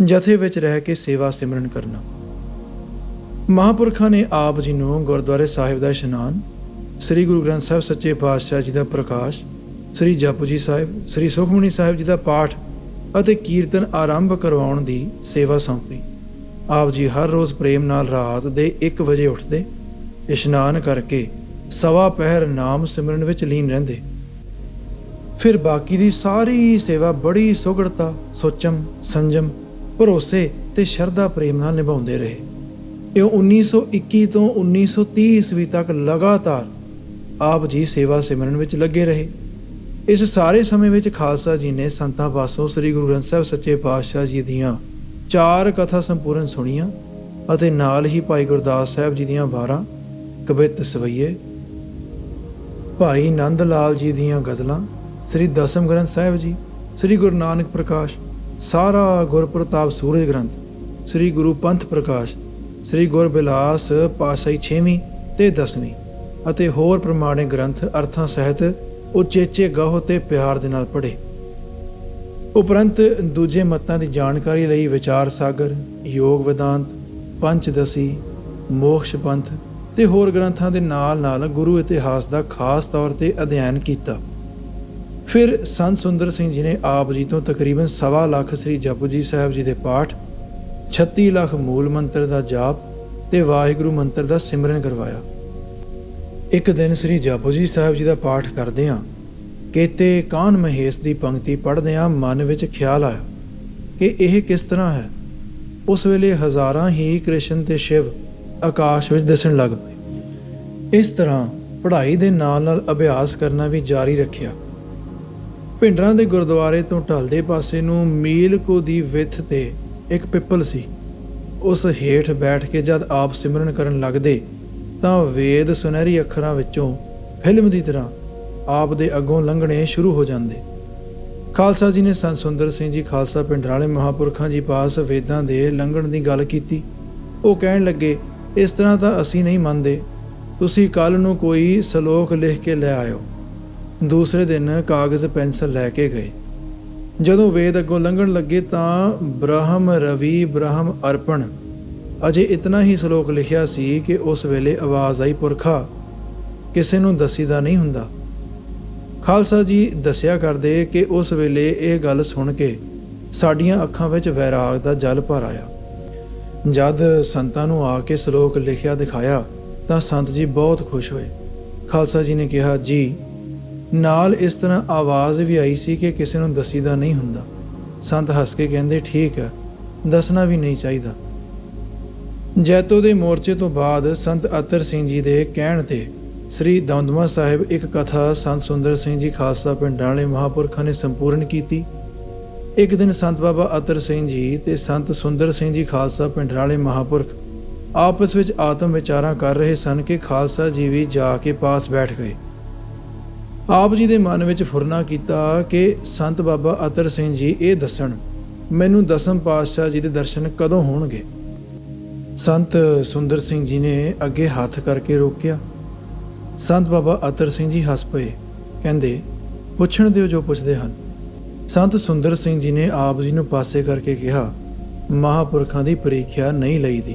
ਜਥੇ ਵਿੱਚ ਰਹਿ ਕੇ ਸੇਵਾ ਸਿਮਰਨ ਕਰਨਾ। ਮਹਾਪੁਰਖਾਂ ਨੇ ਆਪ ਜੀ ਨੂੰ ਗੁਰਦੁਆਰੇ ਸਾਹਿਬ ਦਾ ਇਸ਼ਨਾਨ, ਸ੍ਰੀ ਗੁਰੂ ਗ੍ਰੰਥ ਸਾਹਿਬ ਸੱਚੇ ਪਾਤਸ਼ਾਹ ਜੀ ਦਾ ਪ੍ਰਕਾਸ਼, ਸ੍ਰੀ ਜਪੁ ਜੀ ਸਾਹਿਬ, ਸ੍ਰੀ ਸੁਖਮਨੀ ਸਾਹਿਬ ਜੀ ਦਾ ਪਾਠ ਅਤੇ ਕੀਰਤਨ ਆਰੰਭ ਕਰਵਾਉਣ ਦੀ ਸੇਵਾ ਸੌਂਪੀ। ਆਪ ਜੀ ਹਰ ਰੋਜ਼ ਪ੍ਰੇਮ ਨਾਲ ਰਾਤ ਦੇ 1 ਵਜੇ ਉੱਠਦੇ, ਇਸ਼ਨਾਨ ਕਰਕੇ ਸਵਾ ਪਹਿਰ ਨਾਮ ਸਿਮਰਨ ਵਿੱਚ ਲੀਨ ਰਹਿੰਦੇ। ਫਿਰ ਬਾਕੀ ਦੀ ਸਾਰੀ ਸੇਵਾ ਬੜੀ ਸੁਗੜਤਾ, ਸੋਚਮ, ਸੰਜਮ ਭਰੋਸੇ ਤੇ ਸ਼ਰਧਾ ਪ੍ਰੇਮ ਨਾਲ ਨਿਭਾਉਂਦੇ ਰਹੇ। ਇਹ 1921 ਤੋਂ 1930 ਈਸਵੀ ਤੱਕ ਲਗਾਤਾਰ ਆਪ ਜੀ ਸੇਵਾ ਸਿਮਰਨ ਵਿੱਚ ਲੱਗੇ ਰਹੇ। ਇਸ ਸਾਰੇ ਸਮੇਂ ਵਿੱਚ ਖਾਲਸਾ ਜੀ ਨੇ ਸੰਤਾਂ ਪਾਸੋਂ ਸ੍ਰੀ ਗੁਰੂ ਗ੍ਰੰਥ ਸਾਹਿਬ ਸੱਚੇ ਪਾਤਸ਼ਾਹ ਜੀ ਦੀਆਂ ਚਾਰ ਕਥਾ ਸੰਪੂਰਨ ਸੁਣੀਆਂ ਅਤੇ ਨਾਲ ਹੀ ਭਾਈ ਗੁਰਦਾਸ ਸਾਹਿਬ ਜੀ ਦੀਆਂ ਵਾਰਾਂ, ਕਵਿਤ ਸਵਈਏ, ਭਾਈ ਨੰਦ ਲਾਲ ਜੀ ਦੀਆਂ ਗਜ਼ਲਾਂ, ਸ੍ਰੀ ਦਸਮ ਗ੍ਰੰਥ ਸਾਹਿਬ ਜੀ, ਸ੍ਰੀ ਗੁਰੂ ਨਾਨਕ ਪ੍ਰਕਾਸ਼ ਸਾਰਾ ਗੁਰਪ੍ਰਤਾਪ ਸੂਰਜ ਗ੍ਰੰਥ, ਸ੍ਰੀ ਗੁਰੂ ਪੰਥ ਪ੍ਰਕਾਸ਼, ਸ੍ਰੀ ਗੁਰ ਬਿਲਾਸ ਪਾਸ਼ਾਈ 6ਵੀਂ ਤੇ 10ਵੀਂ ਅਤੇ ਹੋਰ ਪ੍ਰਮਾਣੇ ਗ੍ਰੰਥ ਅਰਥਾਂ ਸਹਿਤ ਉਚੇਚੇ ਗਾਹੋ ਤੇ ਪਿਆਰ ਦੇ ਨਾਲ ਪੜ੍ਹੇ। ਉਪਰੰਤ ਦੂਜੇ ਮਤਾਂ ਦੀ ਜਾਣਕਾਰੀ ਲਈ ਵਿਚਾਰ ਸਾਗਰ, ਯੋਗ ਵਿਦਾਂਤ, ਪੰਚਦਸੀ, ਮੋਕਸ਼ ਪੰਥ ਤੇ ਹੋਰ ਗ੍ਰੰਥਾਂ ਦੇ ਨਾਲ ਨਾਲ ਗੁਰੂ ਇਤਿਹਾਸ ਦਾ ਖਾਸ ਤੌਰ ਤੇ ਅਧਿਐਨ ਕੀਤਾ। ਫਿਰ ਸੰਤ ਸੁੰਦਰ ਸਿੰਘ ਜੀ ਨੇ ਆਪ ਜੀ ਤੋਂ ਤਕਰੀਬਨ ਸਵਾ ਲੱਖ ਸ੍ਰੀ ਜਪੁ ਜੀ ਸਾਹਿਬ ਜੀ ਦੇ ਪਾਠ 36 ਲੱਖ ਮੂਲ ਮੰਤਰ ਦਾ ਜਾਪ ਤੇ ਵਾਹਿਗੁਰੂ ਮੰਤਰ ਦਾ ਸਿਮਰਨ ਕਰਵਾਇਆ। ਇੱਕ ਦਿਨ ਸ੍ਰੀ ਜਪੁ ਜੀ ਸਾਹਿਬ ਜੀ ਦਾ ਪਾਠ ਕਰਦੇ ਆਂ ਕੇਤੇ ਕਾਨ ਮਹੇਸ਼ ਦੀ ਪੰਕਤੀ ਪੜ੍ਹਦੇ ਆਂ ਮਨ ਵਿੱਚ ਖਿਆਲ ਆਇਆ ਕਿ ਇਹ ਕਿਸ ਤਰ੍ਹਾਂ ਹੈ। ਉਸ ਵੇਲੇ ਹਜ਼ਾਰਾਂ ਹੀ ਕ੍ਰਿਸ਼ਨ ਤੇ ਸ਼ਿਵ ਆਕਾਸ਼ ਵਿੱਚ ਦਿਸਣ ਲੱਗ ਪਏ। ਇਸ ਤਰ੍ਹਾਂ ਪੜ੍ਹਾਈ ਦੇ ਨਾਲ ਨਾਲ ਅਭਿਆਸ ਕਰਨਾ ਵੀ ਜਾਰੀ ਰੱਖਿਆ। ਭਿੰਡਰਾਂ ਦੇ ਗੁਰਦੁਆਰੇ ਤੋਂ ਢਲਦੇ ਪਾਸੇ ਨੂੰ ਮੀਲ ਕੋ ਦੀ ਵਿੱਥ ਤੇ ਇੱਕ ਪਿੱਪਲ ਸੀ। ਉਸ ਹੇਠ ਬੈਠ ਕੇ ਜਦ ਆਪ ਸਿਮਰਨ ਕਰਨ ਲੱਗਦੇ, ਤਾਂ ਵੇਦ ਸੁਨਹਿਰੀ ਅੱਖਰਾਂ ਵਿੱਚੋਂ ਫਿਲਮ ਦੀ ਤਰ੍ਹਾਂ ਆਪ ਦੇ ਅੱਗੋਂ ਲੰਘਣੇ ਸ਼ੁਰੂ ਹੋ ਜਾਂਦੇ। ਖਾਲਸਾ ਜੀ ਨੇ ਸੰਤ ਸੁੰਦਰ ਸਿੰਘ ਜੀ, ਖਾਲਸਾ ਪਿੰਡਰਾਂ ਵਾਲੇ ਮਹਾਪੁਰਖਾਂ ਜੀ ਪਾਸ ਵੇਦਾਂ ਦੇ ਲੰਘਣ ਦੀ ਗੱਲ ਕੀਤੀ। ਉਹ ਕਹਿਣ ਲੱਗੇ, ਇਸ ਤਰ੍ਹਾਂ ਤਾਂ ਅਸੀਂ ਨਹੀਂ ਮੰਨਦੇ। ਤੁਸੀਂ ਕੱਲ ਨੂੰ ਕੋਈ ਸ਼ਲੋਕ ਲਿਖ ਕੇ ਲੈ ਆਇਓ। ਦੂਸਰੇ ਦਿਨ ਕਾਗਜ਼ ਪੈਨਸਲ ਲੈ ਕੇ ਗਏ। ਜਦੋਂ ਵੇਦ ਅੱਗੋਂ ਲੰਘਣ ਲੱਗੇ ਤਾਂ ਬ੍ਰਹਮ ਰਵੀ ਬ੍ਰਹਮ ਅਰਪਣ। ਅਜੇ ਇਤਨਾ ਹੀ ਸ਼ਲੋਕ ਲਿਖਿਆ ਸੀ ਕਿ ਉਸ ਵੇਲੇ ਆਵਾਜ਼ ਆਈ, ਪੁਰਖਾ, ਕਿਸੇ ਨੂੰ ਦਸੀਦਾ ਨਹੀਂ ਹੁੰਦਾ। ਖਾਲਸਾ ਜੀ ਦੱਸਿਆ ਕਰਦੇ ਕਿ ਉਸ ਵੇਲੇ ਇਹ ਗੱਲ ਸੁਣ ਕੇ ਸਾਡੀਆਂ ਅੱਖਾਂ ਵਿੱਚ ਵੈਰਾਗ ਦਾ ਜਲ ਭਰ ਆਇਆ। ਜਦ ਸੰਤਾਂ ਨੂੰ ਆ ਕੇ ਸ਼ਲੋਕ ਲਿਖਿਆ ਦਿਖਾਇਆ ਤਾਂ ਸੰਤ ਜੀ ਬਹੁਤ ਖੁਸ਼ ਹੋਏ। ਖਾਲਸਾ ਜੀ ਨੇ ਕਿਹਾ, ਜੀ ਨਾਲ ਇਸ ਤਰ੍ਹਾਂ ਆਵਾਜ਼ ਵੀ ਆਈ ਸੀ ਕਿ ਕਿਸੇ ਨੂੰ ਦਸੀਦਾ ਨਹੀਂ ਹੁੰਦਾ। ਸੰਤ ਹੱਸ ਕੇ ਕਹਿੰਦੇ, ਠੀਕ ਹੈ, ਦੱਸਣਾ ਵੀ ਨਹੀਂ ਚਾਹੀਦਾ। ਜੈਤੋ ਦੇ ਮੋਰਚੇ ਤੋਂ ਬਾਅਦ ਸੰਤ ਅਤਰ ਸਿੰਘ ਜੀ ਦੇ ਕਹਿਣ ਤੇ ਸ੍ਰੀ ਦਮਦਮਾ ਸਾਹਿਬ ਇੱਕ ਕਥਾ ਸੰਤ ਸੁੰਦਰ ਸਿੰਘ ਜੀ ਖਾਲਸਾ ਪਿੰਡਾਂ ਵਾਲੇ ਮਹਾਪੁਰਖਾਂ ਨੇ ਸੰਪੂਰਨ ਕੀਤੀ। ਇੱਕ ਦਿਨ ਸੰਤ ਬਾਬਾ ਅਤਰ ਸਿੰਘ ਜੀ ਤੇ ਸੰਤ ਸੁੰਦਰ ਸਿੰਘ ਜੀ ਖਾਲਸਾ ਪਿੰਡਾਂ ਵਾਲੇ ਮਹਾਪੁਰਖ ਆਪਸ ਵਿੱਚ ਆਤਮ ਵਿਚਾਰਾਂ ਕਰ ਰਹੇ ਸਨ ਕਿ ਖਾਲਸਾ ਜੀ ਵੀ ਜਾ ਕੇ ਪਾਸ ਬੈਠ ਗਏ। ਆਪ ਜੀ ਦੇ ਮਨ ਵਿੱਚ ਫੁਰਨਾ ਕੀਤਾ ਕਿ ਸੰਤ ਬਾਬਾ ਅਤਰ ਸਿੰਘ ਜੀ ਇਹ ਦੱਸਣ, ਮੈਨੂੰ ਦਸਮ ਪਾਤਸ਼ਾਹ ਜੀ ਦੇ ਦਰਸ਼ਨ ਕਦੋਂ ਹੋਣਗੇ? ਸੰਤ ਸੁੰਦਰ ਸਿੰਘ ਜੀ ਨੇ ਅੱਗੇ ਹੱਥ ਕਰਕੇ ਰੋਕਿਆ। ਸੰਤ ਬਾਬਾ ਅਤਰ ਸਿੰਘ ਜੀ ਹੱਸ ਪਏ, ਕਹਿੰਦੇ, ਪੁੱਛਣ ਦਿਓ ਜੋ ਪੁੱਛਦੇ ਹਨ। ਸੰਤ ਸੁੰਦਰ ਸਿੰਘ ਜੀ ਨੇ ਆਪ ਜੀ ਨੂੰ ਪਾਸੇ ਕਰਕੇ ਕਿਹਾ, ਮਹਾਪੁਰਖਾਂ ਦੀ ਪ੍ਰੀਖਿਆ ਨਹੀਂ ਲਈਦੀ।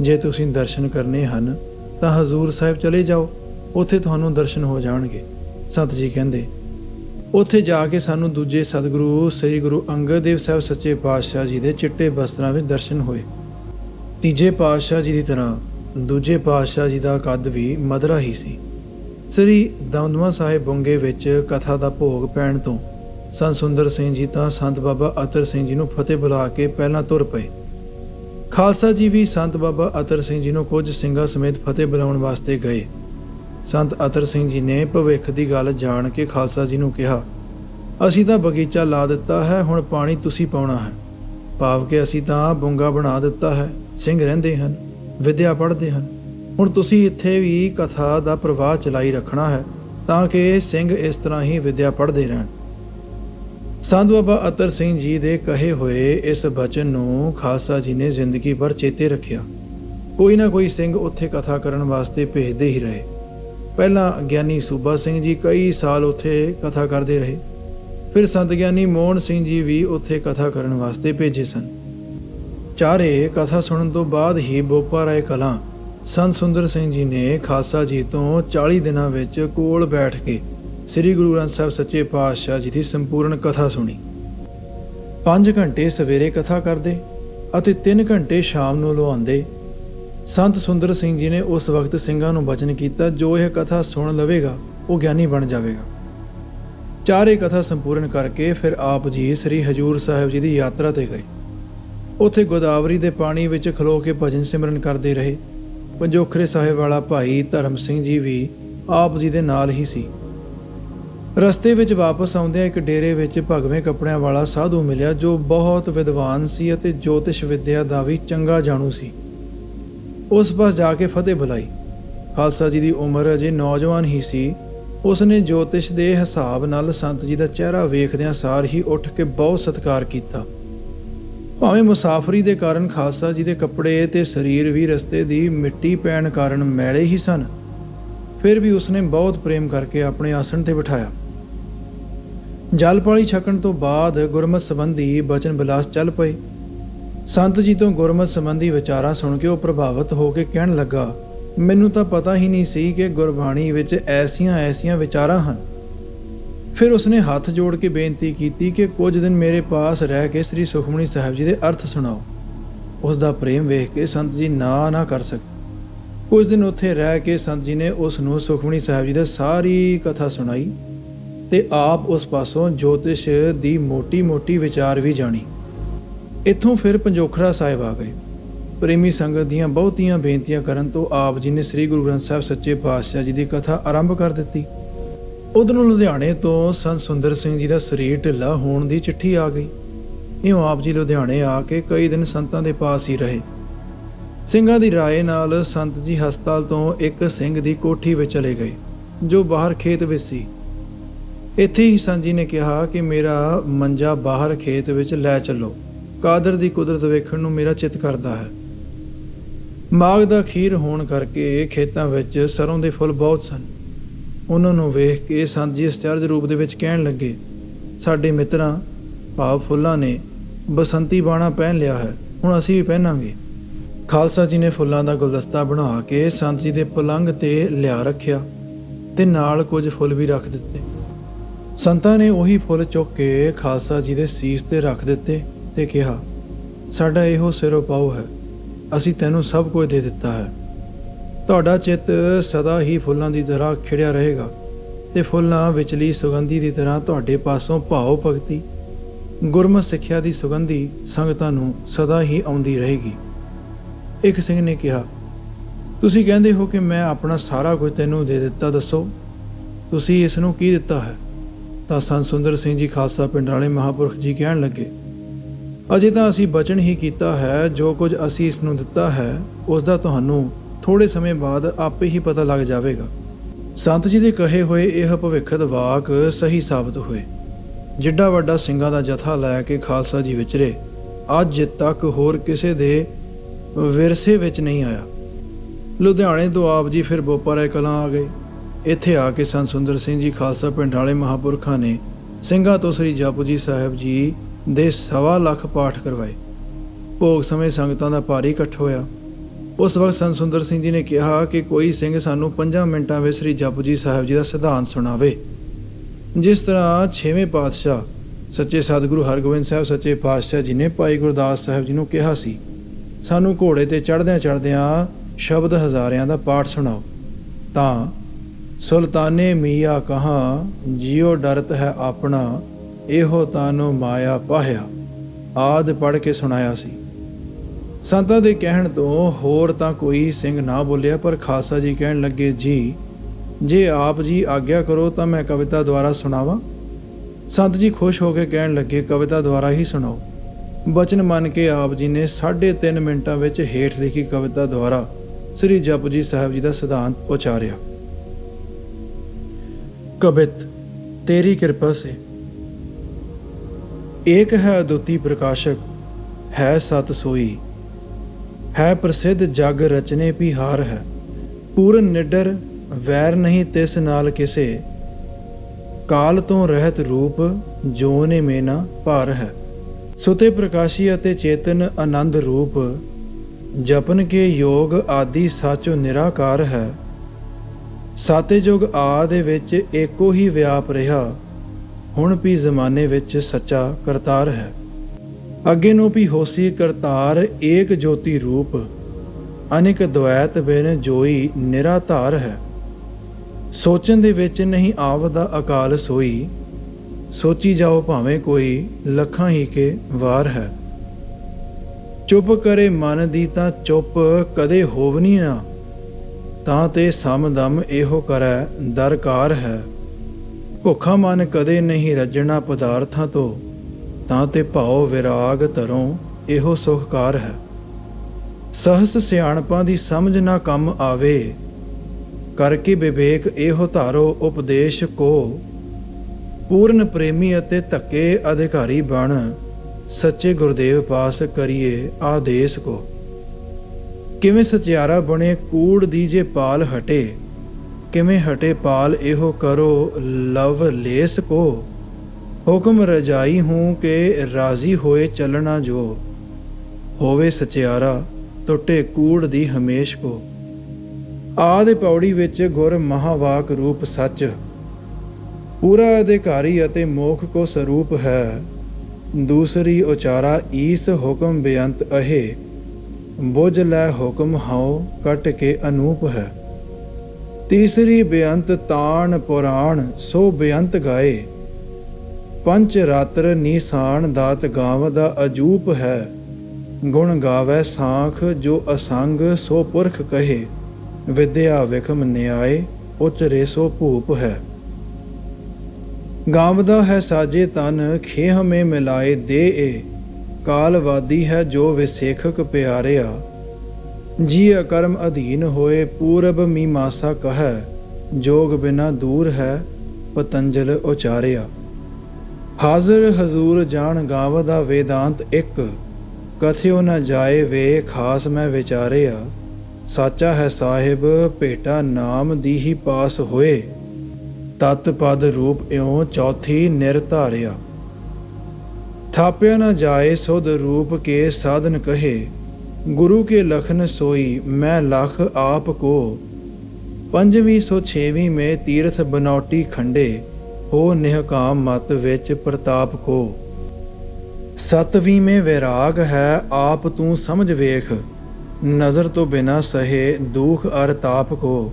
ਜੇ ਤੁਸੀਂ ਦਰਸ਼ਨ ਕਰਨੇ ਹਨ, ਤਾਂ ਹਜ਼ੂਰ ਸਾਹਿਬ ਚਲੇ ਜਾਓ, ਉੱਥੇ ਤੁਹਾਨੂੰ ਦਰਸ਼ਨ ਹੋ ਜਾਣਗੇ। ਸੰਤ ਜੀ ਕਹਿੰਦੇ, ਉੱਥੇ ਜਾ ਕੇ ਸਾਨੂੰ ਦੂਜੇ ਸਤਿਗੁਰੂ ਸ੍ਰੀ ਗੁਰੂ ਅੰਗਦ ਦੇਵ ਸਾਹਿਬ ਸੱਚੇ ਪਾਤਸ਼ਾਹ ਜੀ ਦੇ ਚਿੱਟੇ ਬਸਤਰਾਂ ਵਿੱਚ ਦਰਸ਼ਨ ਹੋਏ। ਤੀਜੇ ਪਾਤਸ਼ਾਹ ਜੀ ਦੀ ਤਰ੍ਹਾਂ ਦੂਜੇ ਪਾਤਸ਼ਾਹ ਜੀ ਦਾ ਕੱਦ ਵੀ ਮਧਰਾ ਹੀ ਸੀ। ਸ੍ਰੀ ਦਮਦਮਾ ਸਾਹਿਬ ਬੰਗੇ ਵਿੱਚ ਕਥਾ ਦਾ ਭੋਗ ਪੈਣ ਤੋਂ ਸੰਤ ਸੁੰਦਰ ਸਿੰਘ ਜੀ ਤਾਂ ਸੰਤ ਬਾਬਾ ਅਤਰ ਸਿੰਘ ਜੀ ਨੂੰ ਫਤਿਹ ਬੁਲਾ ਕੇ ਪਹਿਲਾਂ ਤੁਰ ਪਏ। ਖਾਲਸਾ ਜੀ ਵੀ ਸੰਤ ਬਾਬਾ ਅਤਰ ਸਿੰਘ ਜੀ ਨੂੰ ਕੁਝ ਸਿੰਘਾਂ ਸਮੇਤ ਫਤਿਹ ਬੁਲਾਉਣ ਵਾਸਤੇ ਗਏ। ਸੰਤ ਅਤਰ ਸਿੰਘ ਜੀ ਨੇ ਭਵਿੱਖ ਦੀ ਗੱਲ ਜਾਣ ਕੇ ਖਾਲਸਾ ਜੀ ਨੂੰ ਕਿਹਾ, ਅਸੀਂ ਤਾਂ ਬਗੀਚਾ ਲਾ ਦਿੱਤਾ ਹੈ, ਹੁਣ ਪਾਣੀ ਤੁਸੀਂ ਪਾਉਣਾ ਹੈ। ਭਾਵ ਕਿ ਅਸੀਂ ਤਾਂ ਬੁੰਗਾ ਬਣਾ ਦਿੱਤਾ ਹੈ, ਸਿੰਘ ਰਹਿੰਦੇ ਹਨ, ਵਿਦਿਆ ਪੜ੍ਹਦੇ ਹਨ। ਹੁਣ ਤੁਸੀਂ ਇੱਥੇ ਵੀ ਕਥਾ ਦਾ ਪ੍ਰਵਾਹ ਚਲਾਈ ਰੱਖਣਾ ਹੈ, ਤਾਂ ਕਿ ਸਿੰਘ ਇਸ ਤਰ੍ਹਾਂ ਹੀ ਵਿਦਿਆ ਪੜ੍ਹਦੇ ਰਹਿਣ। ਸੰਤ ਬਾਬਾ ਅਤਰ ਸਿੰਘ ਜੀ ਦੇ ਕਹੇ ਹੋਏ ਇਸ ਬਚਨ ਨੂੰ ਖਾਲਸਾ ਜੀ ਨੇ ਜ਼ਿੰਦਗੀ ਭਰ ਚੇਤੇ ਰੱਖਿਆ। ਕੋਈ ਨਾ ਕੋਈ ਸਿੰਘ ਉੱਥੇ ਕਥਾ ਕਰਨ ਵਾਸਤੇ ਭੇਜਦੇ ਹੀ ਰਹੇ। ਪਹਿਲਾਂ ਗਿਆਨੀ ਸੂਬਾ ਸਿੰਘ ਜੀ ਕਈ ਸਾਲ ਉੱਥੇ ਕਥਾ ਕਰਦੇ ਰਹੇ। ਫਿਰ ਸੰਤ ਗਿਆਨੀ ਮੋਹਨ ਸਿੰਘ ਜੀ ਵੀ ਉੱਥੇ ਕਥਾ ਕਰਨ ਵਾਸਤੇ ਭੇਜੇ ਸਨ। ਚਾਰੇ ਕਥਾ ਸੁਣਨ ਤੋਂ ਬਾਅਦ ਹੀ ਬੋਪਾ ਰਾਏ ਕਲਾਂ ਸੰਤ ਸੁੰਦਰ ਸਿੰਘ ਜੀ ਨੇ ਖਾਲਸਾ ਜੀ ਤੋਂ 40 ਦਿਨਾਂ ਵਿੱਚ ਕੋਲ ਬੈਠ ਕੇ ਸ੍ਰੀ ਗੁਰੂ ਗ੍ਰੰਥ ਸਾਹਿਬ ਸੱਚੇ ਪਾਤਸ਼ਾਹ ਜੀ ਦੀ ਸੰਪੂਰਨ ਕਥਾ ਸੁਣੀ। 5 ਘੰਟੇ ਸਵੇਰੇ ਕਥਾ ਕਰਦੇ ਅਤੇ 3 ਘੰਟੇ ਸ਼ਾਮ ਨੂੰ ਲਵਾਉਂਦੇ ਸੰਤ ਸੁੰਦਰ ਸਿੰਘ ਜੀ ਨੇ ਉਸ ਵਕਤ ਸਿੰਘਾਂ ਨੂੰ ਬਚਨ ਕੀਤਾ, ਜੋ ਇਹ ਕਥਾ ਸੁਣ ਲਵੇਗਾ, ਉਹ ਗਿਆਨੀ ਬਣ ਜਾਵੇਗਾ। ਚਾਰੇ ਕਥਾ ਸੰਪੂਰਨ ਕਰਕੇ ਫਿਰ ਆਪ ਜੀ ਸ੍ਰੀ ਹਜੂਰ ਸਾਹਿਬ ਜੀ ਦੀ ਯਾਤਰਾ ਤੇ ਗਏ। ਉੱਥੇ ਗੋਦਾਵਰੀ ਦੇ ਪਾਣੀ ਵਿੱਚ ਖਲੋ ਕੇ ਭਜਨ ਸਿਮਰਨ ਕਰਦੇ ਰਹੇ। ਪੰਜੋਖਰੇ ਸਾਹਿਬ ਵਾਲਾ ਭਾਈ ਧਰਮ ਸਿੰਘ ਜੀ ਵੀ ਆਪ ਜੀ ਦੇ ਨਾਲ ਹੀ ਸੀ। ਰਸਤੇ ਵਿੱਚ ਵਾਪਸ ਆਉਂਦਿਆਂ ਇੱਕ ਡੇਰੇ ਵਿੱਚ ਭਗਵੇਂ ਕੱਪੜਿਆਂ ਵਾਲਾ ਸਾਧੂ ਮਿਲਿਆ, ਜੋ ਬਹੁਤ ਵਿਦਵਾਨ ਸੀ ਅਤੇ ਜੋਤਿਸ਼ ਵਿੱਦਿਆ ਦਾ ਵੀ ਚੰਗਾ ਜਾਣੂ ਸੀ। ਉਸ ਪਾਸ ਜਾ ਕੇ ਫਤਿਹ ਬੁਲਾਈ। ਖਾਲਸਾ ਜੀ ਦੀ ਉਮਰ ਅਜੇ ਨੌਜਵਾਨ ਹੀ ਸੀ। ਉਸ ਨੇ ਜੋਤਿਸ਼ ਦੇ ਹਿਸਾਬ ਨਾਲ ਸੰਤ ਜੀ ਦਾ ਚਿਹਰਾ ਵੇਖਦਿਆਂ ਸਾਰ ਹੀ ਉੱਠ ਕੇ ਬਹੁਤ ਸਤਿਕਾਰ ਕੀਤਾ। ਭਾਵੇਂ ਮੁਸਾਫਰੀ ਦੇ ਕਾਰਨ ਖਾਲਸਾ ਜੀ ਦੇ ਕੱਪੜੇ ਤੇ ਸਰੀਰ ਵੀ ਰਸਤੇ ਦੀ ਮਿੱਟੀ ਪੈਣ ਕਾਰਨ ਮੈਲੇ ਹੀ ਸਨ, ਫਿਰ ਵੀ ਉਸਨੇ ਬਹੁਤ ਪ੍ਰੇਮ ਕਰਕੇ ਆਪਣੇ ਆਸਣ ਤੇ ਬਿਠਾਇਆ। ਜਲ ਪਾਲੀ ਛਕਣ ਤੋਂ ਬਾਅਦ ਗੁਰਮਤ ਸੰਬੰਧੀ ਬਚਨ ਬਿਲਾਸ ਚੱਲ ਪਏ। ਸੰਤ ਜੀ ਤੋਂ ਗੁਰਮਤ ਸੰਬੰਧੀ ਵਿਚਾਰਾਂ ਸੁਣ ਕੇ ਉਹ ਪ੍ਰਭਾਵਿਤ ਹੋ ਕੇ ਕਹਿਣ ਲੱਗਾ, ਮੈਨੂੰ ਤਾਂ ਪਤਾ ਹੀ ਨਹੀਂ ਸੀ ਕਿ ਗੁਰਬਾਣੀ ਵਿੱਚ ਐਸੀਆਂ ਐਸੀਆਂ ਵਿਚਾਰਾਂ ਹਨ। ਫਿਰ ਉਸਨੇ ਹੱਥ ਜੋੜ ਕੇ ਬੇਨਤੀ ਕੀਤੀ ਕਿ ਕੁਝ ਦਿਨ ਮੇਰੇ ਪਾਸ ਰਹਿ ਕੇ ਸ੍ਰੀ ਸੁਖਮਨੀ ਸਾਹਿਬ ਜੀ ਦੇ ਅਰਥ ਸੁਣਾਓ। ਉਸ ਦਾ ਪ੍ਰੇਮ ਵੇਖ ਕੇ ਸੰਤ ਜੀ ਨਾ ਨਾ ਕਰ ਸਕੇ। ਕੁਝ ਦਿਨ ਉੱਥੇ ਰਹਿ ਕੇ ਸੰਤ ਜੀ ਨੇ ਉਸ ਨੂੰ ਸੁਖਮਨੀ ਸਾਹਿਬ ਜੀ ਦੀ ਸਾਰੀ ਕਥਾ ਸੁਣਾਈ ਤੇ ਆਪ ਉਸ ਪਾਸੋਂ ਜੋਤਿਸ਼ ਦੀ ਮੋਟੀ-ਮੋਟੀ ਵਿਚਾਰ ਵੀ ਜਾਣੀ। ਇੱਥੋਂ ਫਿਰ ਪੰਜੋਖਰਾ ਸਾਹਿਬ ਆ ਗਏ। ਪ੍ਰੇਮੀ ਸੰਗਤ ਦੀਆਂ ਬਹੁਤੀਆਂ ਬੇਨਤੀਆਂ ਕਰਨ ਤੋਂ ਆਪ ਜੀ ਨੇ ਸ੍ਰੀ ਗੁਰੂ ਗ੍ਰੰਥ ਸਾਹਿਬ ਸੱਚੇ ਪਾਤਸ਼ਾਹ ਜੀ ਦੀ ਕਥਾ ਆਰੰਭ ਕਰ ਦਿੱਤੀ। ਉਧਰੋਂ ਲੁਧਿਆਣੇ ਤੋਂ ਸੰਤ ਸੁੰਦਰ ਸਿੰਘ ਜੀ ਦਾ ਸਰੀਰ ਢਿੱਲਾ ਹੋਣ ਦੀ ਚਿੱਠੀ ਆ ਗਈ। ਇਉਂ ਆਪ ਜੀ ਲੁਧਿਆਣੇ ਆ ਕੇ ਕਈ ਦਿਨ ਸੰਤਾਂ ਦੇ ਪਾਸ ਹੀ ਰਹੇ। ਸਿੰਘਾਂ ਦੀ ਰਾਏ ਨਾਲ ਸੰਤ ਜੀ ਹਸਪਤਾਲ ਤੋਂ ਇੱਕ ਸਿੰਘ ਦੀ ਕੋਠੀ ਵਿੱਚ ਚਲੇ ਗਏ, ਜੋ ਬਾਹਰ ਖੇਤ ਵਿੱਚ ਸੀ। ਇੱਥੇ ਹੀ ਸੰਤ ਜੀ ਨੇ ਕਿਹਾ ਕਿ ਮੇਰਾ ਮੰਜਾ ਬਾਹਰ ਖੇਤ ਵਿੱਚ ਲੈ ਚੱਲੋ। ਕਾਦਰ ਦੀ ਕੁਦਰਤ ਵੇਖਣ ਨੂੰ ਮੇਰਾ ਚਿੱਤ ਕਰਦਾ ਹੈ। ਮਾਘ ਦਾ ਖੀਰ ਹੋਣ ਕਰਕੇ ਖੇਤਾਂ ਵਿੱਚ ਸਰੋਂ ਦੇ ਫੁੱਲ ਬਹੁਤ ਸਨ। ਉਹਨਾਂ ਨੂੰ ਵੇਖ ਕੇ ਸੰਤ ਜੀ ਅਚਰਜ ਰੂਪ ਦੇ ਵਿੱਚ ਕਹਿਣ ਲੱਗੇ, ਸਾਡੇ ਮਿੱਤਰਾਂ, ਭਾਵ ਫੁੱਲਾਂ ਨੇ ਬਸੰਤੀ ਬਾਣਾ ਪਹਿਨ ਲਿਆ ਹੈ, ਹੁਣ ਅਸੀਂ ਵੀ ਪਹਿਨਾਂਗੇ। ਖਾਲਸਾ ਜੀ ਨੇ ਫੁੱਲਾਂ ਦਾ ਗੁਲਦਸਤਾ ਬਣਾ ਕੇ ਸੰਤ ਜੀ ਦੇ ਪਲੰਗ ਤੇ ਲਿਆ ਰੱਖਿਆ ਤੇ ਨਾਲ ਕੁਝ ਫੁੱਲ ਵੀ ਰੱਖ ਦਿੱਤੇ। ਸੰਤਾਂ ਨੇ ਉਹੀ ਫੁੱਲ ਚੁੱਕ ਕੇ ਖਾਲਸਾ ਜੀ ਦੇ ਸੀਸ ਤੇ ਰੱਖ ਦਿੱਤੇ। ਤੇ ਕਿਹਾ, ਸਾਡਾ ਇਹੋ ਸਿਰੋਂ ਪਾਉ ਹੈ। ਅਸੀਂ ਤੈਨੂੰ ਸਭ ਕੁਝ ਦੇ ਦਿੱਤਾ ਹੈ। ਤੁਹਾਡਾ ਚਿੱਤ ਸਦਾ ਹੀ ਫੁੱਲਾਂ ਦੀ ਤਰ੍ਹਾਂ ਖਿੜਿਆ ਰਹੇਗਾ ਤੇ ਫੁੱਲਾਂ ਵਿਚਲੀ ਸੁਗੰਧੀ ਦੀ ਤਰ੍ਹਾਂ ਤੁਹਾਡੇ ਪਾਸੋਂ ਭਾਉ ਭਗਤੀ, ਗੁਰਮਤਿ ਸਿੱਖਿਆ ਦੀ ਸੁਗੰਧੀ ਸੰਗਤਾਂ ਨੂੰ ਸਦਾ ਹੀ ਆਉਂਦੀ ਰਹੇਗੀ। ਇੱਕ ਸਿੰਘ ਨੇ ਕਿਹਾ, ਤੁਸੀਂ ਕਹਿੰਦੇ ਹੋ ਕਿ ਮੈਂ ਆਪਣਾ ਸਾਰਾ ਕੁਝ ਤੈਨੂੰ ਦੇ ਦਿੱਤਾ, ਦੱਸੋ? ਤੁਸੀਂ ਇਸ ਨੂੰ ਕੀ ਦਿੱਤਾ ਹੈ? ਤਾਂ ਸੰਤ ਸੁੰਦਰ ਸਿੰਘ ਜੀ ਖਾਲਸਾ ਪਿੰਡ ਵਾਲੇ ਮਹਾਪੁਰਖ ਜੀ ਕਹਿਣ ਲੱਗੇ ਅਜੇ ਤਾਂ ਅਸੀਂ ਬਚਨ ਹੀ ਕੀਤਾ ਹੈ, ਜੋ ਕੁਝ ਅਸੀਂ ਇਸ ਨੂੰ ਦਿੱਤਾ ਹੈ ਉਸ ਦਾ ਤੁਹਾਨੂੰ ਥੋੜੇ ਸਮੇਂ ਬਾਅਦ ਆਪੇ ਹੀ ਪਤਾ ਲੱਗ ਜਾਵੇਗਾ। ਸੰਤ ਜੀ ਦੇ ਕਹੇ ਹੋਏ ਇਹ ਭਵਿੱਖਤ ਵਾਕ ਸਹੀ ਸਾਬਤ ਹੋਏ। ਜਿੱਡਾ ਵੱਡਾ ਸਿੰਘਾਂ ਦਾ ਜਥਾ ਲੈ ਕੇ ਖਾਲਸਾ ਜੀ ਵਿਚਰੇ, ਅੱਜ ਤੱਕ ਹੋਰ ਕਿਸੇ ਦੇ ਵਿਰਸੇ ਵਿੱਚ ਨਹੀਂ ਆਇਆ। ਲੁਧਿਆਣੇ ਤੋਂ ਆਪ ਜੀ ਫਿਰ ਬੋਪਾਰੇ ਕਲਾਂ ਆ ਗਏ। ਇੱਥੇ ਆ ਕੇ ਸੰਤ ਸੁੰਦਰ ਸਿੰਘ ਜੀ, ਖਾਲਸਾ ਪਿੰਡ ਵਾਲੇ ਮਹਾਪੁਰਖਾਂ ਨੇ ਸਿੰਘਾਂ ਤੋਂ ਸ੍ਰੀ ਜਪੂ ਜੀ ਸਾਹਿਬ ਜੀ ਦੇ ਸਵਾ ਲੱਖ ਪਾਠ ਕਰਵਾਏ। ਭੋਗ ਸਮੇਂ ਸੰਗਤਾਂ ਦਾ ਭਾਰੀ ਇਕੱਠ ਹੋਇਆ। ਉਸ ਵਕਤ ਸੰਤ ਸੁੰਦਰ ਸਿੰਘ ਜੀ ਨੇ ਕਿਹਾ ਕਿ ਕੋਈ ਸਿੰਘ ਸਾਨੂੰ 5 ਮਿੰਟਾਂ ਵਿੱਚ ਸ੍ਰੀ ਜਪੂ ਜੀ ਸਾਹਿਬ ਜੀ ਦਾ ਸਿਧਾਂਤ ਸੁਣਾਵੇ। ਜਿਸ ਤਰ੍ਹਾਂ 6ਵੇਂ ਪਾਤਸ਼ਾਹ ਸੱਚੇ ਸਤਿਗੁਰੂ ਹਰਗੋਬਿੰਦ ਸਾਹਿਬ, ਸੱਚੇ ਪਾਤਸ਼ਾਹ ਜੀ ਨੇ ਭਾਈ ਗੁਰਦਾਸ ਸਾਹਿਬ ਜੀ ਨੂੰ ਕਿਹਾ ਸੀ, ਸਾਨੂੰ ਘੋੜੇ ਤੇ ਚੜਦਿਆਂ ਚੜਦਿਆਂ ਸ਼ਬਦ ਹਜ਼ਾਰਿਆਂ ਦਾ ਪਾਠ ਸੁਣਾਓ। ਤਾਂ ਸੁਲਤਾਨੇ ਮੀਆਂ ਕਹਾ, ਜਿਉ ਡਰਤ ਹੈ ਆਪਣਾ ਇਹੋ ਤਾਨੋ ਮਾਇਆ ਪਾਹਿਆ, ਆਦ ਪੜ ਕੇ ਸੁਣਾਇਆ ਸੀ। ਸੰਤਾਂ ਦੇ ਕਹਿਣ ਤੋਂ ਹੋਰ ਤਾਂ ਕੋਈ ਸਿੰਘ ਨਾ ਬੋਲਿਆ, ਪਰ ਖਾਸਾ ਜੀ ਕਹਿਣ ਲੱਗੇ, ਜੀ, ਜੇ ਆਪ ਜੀ ਆਗਿਆ ਕਰੋ ਤਾਂ ਮੈਂ ਕਵਿਤਾ ਦੁਆਰਾ ਸੁਣਾਵਾਂ। ਸੰਤ ਜੀ ਖੁਸ਼ ਹੋ ਕੇ ਕਹਿਣ ਲੱਗੇ, ਕਵਿਤਾ ਦੁਆਰਾ ਹੀ ਸੁਣਾਓ। ਬਚਨ ਮੰਨ ਕੇ ਆਪ ਜੀ ਨੇ 3.5 ਮਿੰਟਾਂ ਵਿੱਚ ਹੇਠ ਲਿਖੀ ਕਵਿਤਾ ਦੁਆਰਾ ਸ੍ਰੀ ਜਪਜੀ ਸਾਹਿਬ ਜੀ ਦਾ ਸਿਧਾਂਤ ਉਚਾਰਿਆ। ਕਵਿਤ, ਤੇਰੀ ਕਿਰਪਾ ਸੇ। ਏਕ ਹੈ ਅਦੁੱਤੀ ਪ੍ਰਕਾਸ਼ਕ, ਹੈ ਸਤ ਸੋਈ। ਹੈ ਪ੍ਰਸਿੱਧ ਜਗ ਰਚਨੇ ਪਿਹਾਰ ਹੈ। ਪੂਰਨ ਨਿਡਰ, ਵੈਰ ਨਹੀਂ ਤਿਸ ਨਾਲ ਕਿਸੇ। ਕਾਲ ਤੋਂ ਰਹਿਤ ਰੂਪ, ਜੋ ਨੇ ਮੇਨਾ ਭਾਰ ਹੈ। ਸੁਤੇ ਪ੍ਰਕਾਸ਼ੀ ਅਤੇ ਚੇਤਨ ਆਨੰਦ ਰੂਪ, ਜਪਨ ਕੇ ਯੋਗ ਆਦਿ ਸਾਚੋ ਨਿਰਾਕਾਰ ਹੈ। ਸਾਤੇ ਯੁਗ ਆਦੇ ਵਿੱਚ ਏਕੋ ਹੀ ਵਿਆਪ ਰਿਹਾ। ਹੁਣ ਵੀ ਜ਼ਮਾਨੇ ਵਿੱਚ ਸੱਚਾ ਕਰਤਾਰ ਹੈ। ਅੱਗੇ ਨੂੰ ਵੀ ਹੋਸੀ ਕਰਤਾਰ ਏਕ ਜੋਤੀ ਰੂਪ, ਅਨੇਕ ਦ્વੈਤ ਬਿਨ ਜੋਈ ਨਿਰਾਧਾਰ ਹੈ। ਸੋਚਣ ਦੇ ਵਿੱਚ ਨਹੀਂ ਆਵਦਾ ਅਕਾਲ ਸੋਈ, ਸੋਚੀ ਜਾਓ ਭਾਵੇਂ ਕੋਈ ਲੱਖਾਂ ਹੀ ਕੇ ਵਾਰ ਹੈ। ਚੁੱਪ ਕਰੇ ਮਨ ਦੀ ਤਾਂ ਚੁੱਪ ਕਦੇ ਹੋਵਨੀ ਨਾ, ਤਾਂ ਤੇ ਸਮਦਮ ਇਹੋ ਕਰੈ ਦਰਕਾਰ ਹੈ। ਭੁੱਖਾ ਮਨ ਕਦੇ ਨਹੀਂ ਰੱਜਣਾ ਪਦਾਰਥਾਂ ਤੋਂ, ਤਾਂ ਤੇ ਭਾਉ ਵਿਰਾਗ ਧਰੋਂ ਇਹੋ ਸੁਖਕਾਰ ਹੈ। ਸਹਸ ਸਿਆਣਪਾਂ ਦੀ ਸਮਝ ਨਾ ਕੰਮ ਆਵੇ, ਕਰਕੇ ਵਿਵੇਕ ਇਹੋ ਧਾਰੋ ਉਪਦੇਸ਼ ਕੋ। ਪੂਰਨ ਪ੍ਰੇਮੀ ਅਤੇ ਧੱਕੇ ਅਧਿਕਾਰੀ ਬਣ, ਸੱਚੇ ਗੁਰਦੇਵ ਪਾਸ ਕਰੀਏ ਆਦੇਸ਼ ਕੋ। ਕਿਵੇਂ ਸਚਿਆਰਾ ਬਣੇ ਕੂੜ ਦੀ ਜੇ ਪਾਲ ਹਟੇ ਕਿਵੇਂ ਹਟੇ ਪਾਲ ਇਹੋ ਕਰੋ ਲਵ ਲੇਸ ਕੋ? ਹੁਕਮ ਰਜਾਈ ਹੂੰ ਕਿ ਰਾਜ਼ੀ ਹੋਏ ਚੱਲਣਾ ਜੋ। ਹੋਵੇ ਸਚਿਆਰਾ, ਟੁੱਟੇ ਕੂੜ ਦੀ ਹਮੇਸ਼ ਕੋ। ਆਦੇ ਪੌੜੀ ਵਿੱਚ ਗੁਰ ਮਹਾਵਾਕ ਰੂਪ ਸੱਚ। ਪੂਰਾ ਅਧਿਕਾਰੀ ਅਤੇ ਮੋਖ ਕੋ ਸਰੂਪ ਹੈ। ਦੂਸਰੀ ਉਚਾਰਾ ਈਸ ਹੁਕਮ ਬੇਅੰਤ ਅਹੇ। ਬੁਝ ਲੈ ਹੁਕਮ ਹਉ, ਕਟ ਕੇ ਅਨੂਪ ਹੈ। ਤੀਸਰੀ ਬੇਅੰਤ ਤਾਣ ਪੁਰਾਣ, ਸੋ ਬੇਅੰਤ ਗਾਏ। ਪੰਚ ਰਾਤਰ ਨੀਸਾਨ ਦਾਤ ਗਾਵ ਦਾ ਅਜੂਪ ਹੈ। ਗੁਣ ਗਾਵੇ ਸਾਖ, ਜੋ ਅਸੰਗ, ਸੋ ਪੁਰਖ ਕਹੇ। ਵਿਦਿਆ ਵਿਖਮ ਨਿਆਏ, ਉਚਰੇ ਸੋ ਭੂਪ ਹੈ। ਗਾਵਦਾ ਹੈ ਸਾਜੇ ਤਨ, ਖੇਹ ਮੇ ਮਿਲਾਏ ਦੇ ਏ। ਕਾਲਵਾਦੀ ਹੈ ਜੋ ਵਿਸੇਖਕ ਪਿਆਰਿਆ। ਜੀ ਅਕਰਮ ਅਧੀਨ ਹੋਏ ਪੂਰਬ ਮੀਮਾਸਾ ਕਹੈ, ਜੋਗ ਬਿਨਾ ਦੂਰ ਹੈ ਪਤੰਜਲ ਉਚਾਰਿਆ। ਹਾਜ਼ਰ ਹਜ਼ੂਰ ਜਾਣ ਗਾਵਦਾ ਵੇਦਾਂਤ ਇੱਕ ਕਥਿਓ ਨ ਜਾਏ ਵੇ ਖਾਸ ਮੈਂ ਵਿਚਾਰਿਆ। ਸਾਚਾ ਹੈ ਸਾਹਿਬ, ਭੇਟਾ ਨਾਮ ਦੀ ਹੀ ਪਾਸ ਹੋਏ, ਤਤ ਪਦ ਰੂਪ ਇਉ ਚੌਥੀ ਨਿਰਧਾਰਿਆ ਥਾਪਿਆ ਨ ਜਾਏ ਸੁਧ ਰੂਪ ਕੇ ਸਾਧਨ ਕਹੇ ਗੁਰੂ ਕੇ ਲਖਨ ਸੋਈ ਮੈਂ ਲਖ ਆਪ ਕੋ। ਪੰਜਵੀਂ ਸੋ ਛੇਵੀਂ ਮੇ ਤੀਰਥ ਬਨੌਟੀ ਖੰਡੇ, ਹੋ ਨਿਹਕਾਮ ਮਤ ਵਿੱਚ ਪ੍ਰਤਾਪ ਕੋ। ਸਤਵੀਂ ਮੇ ਵਿਰਾਗ ਹੈ, ਆਪ ਤੂੰ ਸਮਝ ਵੇਖ। ਨਜ਼ਰ ਤੋਂ ਬਿਨਾ ਸਹੇ ਦੁਖ ਅਰ ਤਾਪ ਕੋ।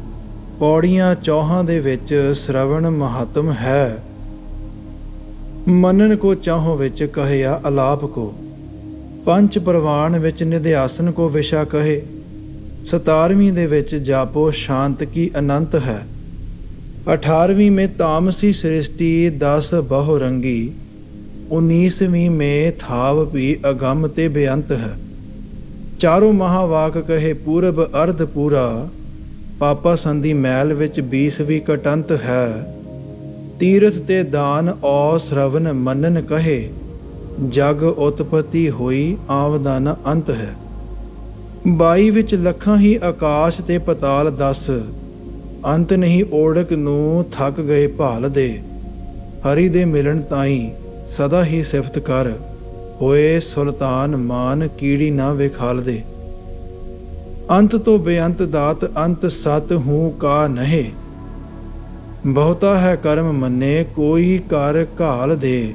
ਪੌੜੀਆਂ ਚੌਹਾਂ ਦੇ ਵਿੱਚ ਸ਼ਰਵਣ ਮਹਤਮ ਹੈ। ਮੰਨਨ ਕੋ ਚਾਹੋ ਵਿੱਚ ਕਹਿਆ ਅਲਾਪ ਕੋ। ਪੰਚ ਪ੍ਰਵਾਨ ਵਿੱਚ ਨਿਧਿਆਸਨ ਕੋ ਵਿਸ਼ਾ ਕਹੇ 17ਵੀਂ ਦੇ ਵਿੱਚ ਜਾਪੋ ਸ਼ਾਂਤ ਕੀ ਅਨੰਤ ਹੈ। 18ਵੀਂ ਮੇ ਤਾਮਸੀ ਸ੍ਰਿਸ਼ਟੀ 10 ਬਹੁ ਰੰਗੀ 19ਵੀਂ ਮੇ ਥਾਵ ਵੀ ਅਗੰਮ ਤੇ ਬੇਅੰਤ ਹੈ। ਚਾਰੋਂ ਮਹਾਵਾਕ ਕਹੇ, ਪੂਰਬ ਅਰਧ ਪੂਰਾ, ਪਾਪਾ ਸੰਧੀ ਮੈਲ ਵਿੱਚ 20ਵੀਂ ਕਟੰਤ ਹੈ। ਤੀਰਥ ਤੇ ਦਾਨ ਔ ਸ਼ਰਵਨ ਮੰਨਨ ਕਹੇ ਜਗ ਉਤਪਤੀ ਹੋਈ ਆਵਦਾਨ ਅੰਤ ਹੈ। 22 ਵਿੱਚ ਲੱਖਾਂ ਹੀ ਆਕਾਸ਼ ਤੇ ਪਤਾਲ 10 ਅੰਤ ਨਹੀਂ ਓੜਕ ਨੂੰ ਥੱਕ ਗਏ ਭਾਲ ਦੇ। ਹਰੀ ਦੇ ਮਿਲਣ ਤਾਈ ਸਦਾ ਹੀ ਸਿਫਤ ਕਰ। ਹੋਏ ਸੁਲਤਾਨ ਮਾਨ ਕੀੜੀ ਨਾ ਵਿਖਾਲ ਦੇ। ਅੰਤ ਤੋਂ ਬੇਅੰਤ ਦਾਤ ਅੰਤ ਸਤ ਹੂੰ ਕਾ ਨਹਿ। ਬਹੁਤਾ ਹੈ ਕਰਮ ਮੰਨੇ ਕੋਈ ਕਰ ਘਾਲ ਦੇ।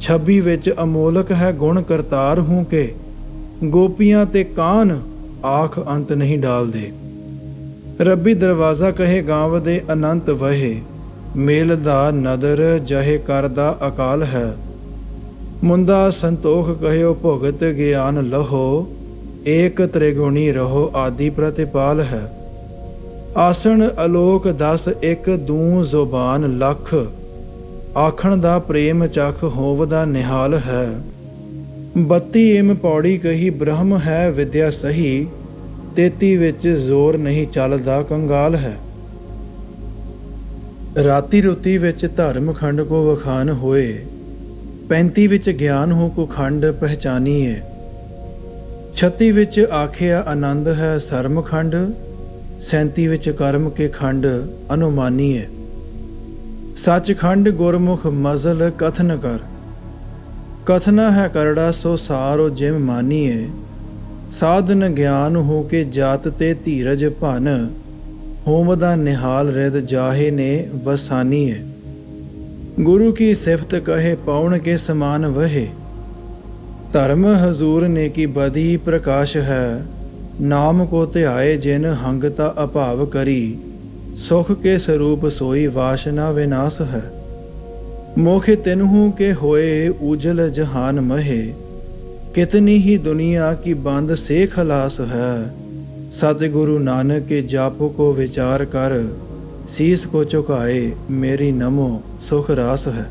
ਛਬੀ ਵਿੱਚ ਅਮੋਲਕ ਹੈ ਗੁਣ ਕਰਤਾਰ ਹੂੰ ਕੇ। ਗੋਪੀਆਂ ਤੇ ਕਾਨ ਆਖ ਅੰਤ ਨਹੀਂ ਡਾਲਦੇ। ਰੱਬੀ ਦਰਵਾਜ਼ਾ ਕਹੇ ਗਾਂਵ ਦੇ ਅਨੰਤ ਵਹੇ। ਮੇਲ ਦਾ ਨਦਰ ਜਹੇ ਕਰਦਾ ਅਕਾਲ ਹੈ। ਮੁੰਦਾ ਸੰਤੋਖ ਕਹਿਓ ਭੁਗਤ ਗਿਆਨ ਲਹੋ। ਏਕ ਤ੍ਰਿਗੁਣੀ ਰਹੋ ਆਦਿ ਪ੍ਰਤਿਪਾਲ ਹੈ। ਆਸਣ ਅਲੋਕ 10 ਇੱਕ ਦੂ ਜ਼ੁਬਾਨ ਲੱਖ। ਆਖਣ ਦਾ ਪ੍ਰੇਮ ਚਖ ਹੋਵਦਾ ਨਿਹਾਲ ਹੈ। 32 ਇਮ ਪੌੜੀ ਕਹੀ ਬ੍ਰਹਮ ਹੈ ਵਿਦਿਆ ਸਹੀ 33 ਵਿੱਚ ਜ਼ੋਰ ਨਹੀਂ ਚੱਲਦਾ ਕੰਗਾਲ ਹੈ। ਰਾਤੀ ਰੁਤੀ ਵਿੱਚ ਧਰਮ ਖੰਡ ਕੋ ਵਖਾਨ ਹੋਏ 35 ਵਿੱਚ ਗਿਆਨ ਹੋ ਕੋ ਖੰਡ ਪਹਿਚਾਨੀਏ। 36 ਵਿੱਚ ਆਖਿਆ ਆਨੰਦ ਹੈ ਸਰਮ ਖੰਡ 37 ਵਿੱਚ ਕਰਮ ਕੇ ਖੰਡ ਅਨੁਮਾਨੀਏ। ਸੱਚਖੰਡ ਗੁਰਮੁਖ ਮਜ਼ਲ ਕਥਨ ਕਰ। ਕਥਨਾ ਹੈ ਕਰੜਾ, ਸੋ ਸਾਰੋ ਜਿਮ ਮਾਨੀਏ। ਸਾਧਨ ਗਿਆਨ ਹੋ ਕੇ ਜਾਤ ਤੇ ਧੀਰਜ ਭਨ। ਹੋਮਦਾ ਨਿਹਾਲ ਰਿਦ ਜਾਹੇ ਨੇ ਵਸਾਨੀਏ। ਗੁਰੂ ਕੀ ਸਿਫਤ ਕਹੇ, ਪਉਣ ਕੇ ਸਮਾਨ ਵਹੇ। ਧਰਮ ਹਜ਼ੂਰ ਨੇ ਕੀ ਬਦੀ ਪ੍ਰਕਾਸ਼ ਹੈ। ਨਾਮ ਕੋ ਧਿਆਏ ਜਿਨ ਹੰਗਤਾ ਅਭਾਵ ਕਰੀ। ਸੁਖ ਕੇ ਸਰੂਪ ਸੋਈ ਵਾਸ਼ਨਾ ਵਿਨਾਸ਼ ਹੈ। ਮੋਖੇ ਤਿਨਹੂ ਕੇ ਹੋਏ ਉਜਲ ਜਹਾਨ ਮਹੇ, ਕਿਤਨੀ ਹੀ ਦੁਨੀਆ ਕੀ ਬੰਦ ਸੇ ਖਲਾਸ ਹੈ। ਸਤਿਗੁਰੂ ਨਾਨਕ ਕੇ ਜਾਪ ਕੋ ਵਿਚਾਰ ਕਰ, ਸੀਸ ਕੋ ਝੁਕਾਏ ਮੇਰੀ ਨਮੋ ਸੁਖ ਰਾਸ ਹੈ।